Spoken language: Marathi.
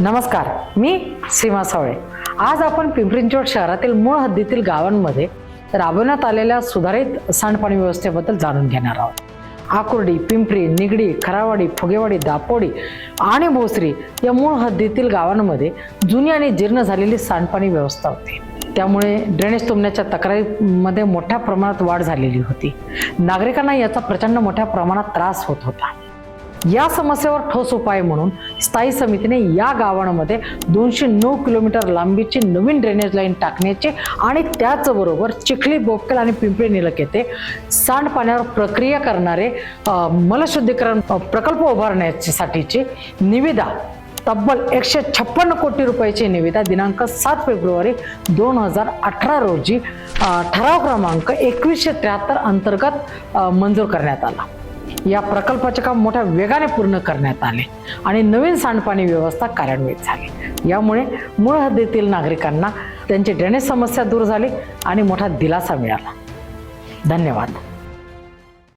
नमस्कार मी सीमा सावळे. आज आपण पिंपरी चिंचवड शहरातील मूळ हद्दीतील गावांमध्ये राबवण्यात आलेल्या सुधारित सांडपाणी व्यवस्थेबद्दल जाणून घेणार आहोत. आकुर्डी पिंपरी निगडी खरावाडी फुगेवाडी दापोडी आणि भोसरी या मूळ हद्दीतील गावांमध्ये जुनी आणि जीर्ण झालेली सांडपाणी व्यवस्था होती. त्यामुळे ड्रेनेज तुंबण्याच्या तक्रारीमध्ये मोठ्या प्रमाणात वाढ झालेली होती. नागरिकांना याचा प्रचंड मोठ्या प्रमाणात त्रास होत होता. या समस्येवर ठोस उपाय म्हणून स्थायी समितीने या गावांमध्ये दोनशे नऊ किलोमीटर लांबीची नवीन ड्रेनेज लाईन टाकण्याचे आणि त्याचबरोबर चिखली बोपकेल आणि पिंपरी निलक येथे सांडपाण्यावर प्रक्रिया करणारे मलशुद्धीकरण प्रकल्प उभारण्यासाठीची निविदा तब्बल एकशे छप्पन्न कोटी रुपयाची निविदा दिनांक सात फेब्रुवारी दोन हजार अठरा रोजी ठराव क्रमांक एकवीसशे त्र्याहत्तर अंतर्गत मंजूर करण्यात आला. या प्रकल्पाचे काम मोठ्या वेगाने पूर्ण करण्यात आले आणि नवीन सांडपाणी व्यवस्था कार्यान्वित झाली. यामुळे मूळ हद्दीतील नागरिकांना त्यांची ड्रेनेज समस्या दूर झाली आणि मोठा दिलासा मिळाला. धन्यवाद.